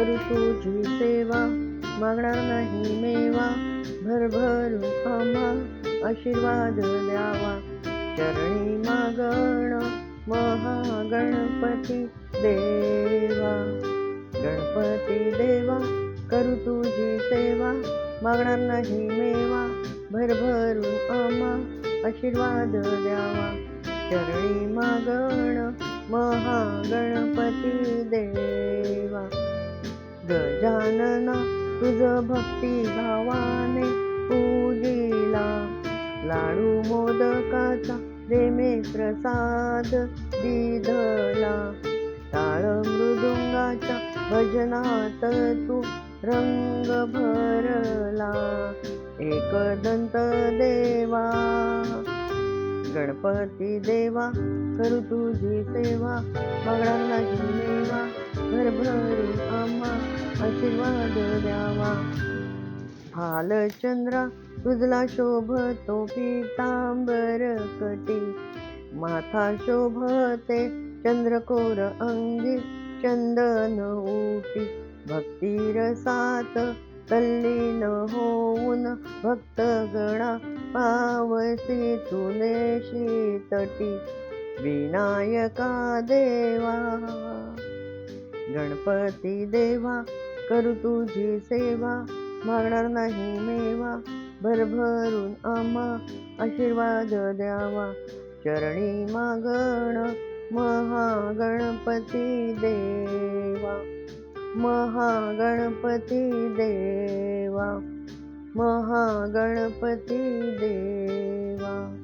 करू तुझी सेवा मागणार नाही मेवा भरभरू आम्हा आशीर्वाद द्यावा. चरणी मागण महागणपती देवा. गणपती देवा करू तुझी सेवा मागणार नाही मेवा भरभरू आम्हा आशीर्वाद द्यावा. चरणी मागण महागणपती देवा. गजानना तुझ भक्ती भावाने पूजिला. लाडू मोदकाचा देमे प्रसाद दिधला. टाळ मृदुंगाच्या भजनात तू रंग भरला. एकदंत देवा गणपती देवा करू तुझी सेवा. मागणार नाही मेवा भरभरून आम्हा आशीर्वाद द्यावा भालचंद्रा तुझला शोभतो पितांबर कटी माथा शोभते चंद्रकोर अंगी चंदन उटी भक्तिरसात तल्लीन होऊन भक्तगणा पावसी तुले शीतटी विनायका देवा गणपती देवा करू तुझी सेवा मागणार नाही मेवा. भरभरून आम्हा आशीर्वाद द्यावा. चरणी मागण महागणपती देवा. महागणपती देवा. महागणपती देवा.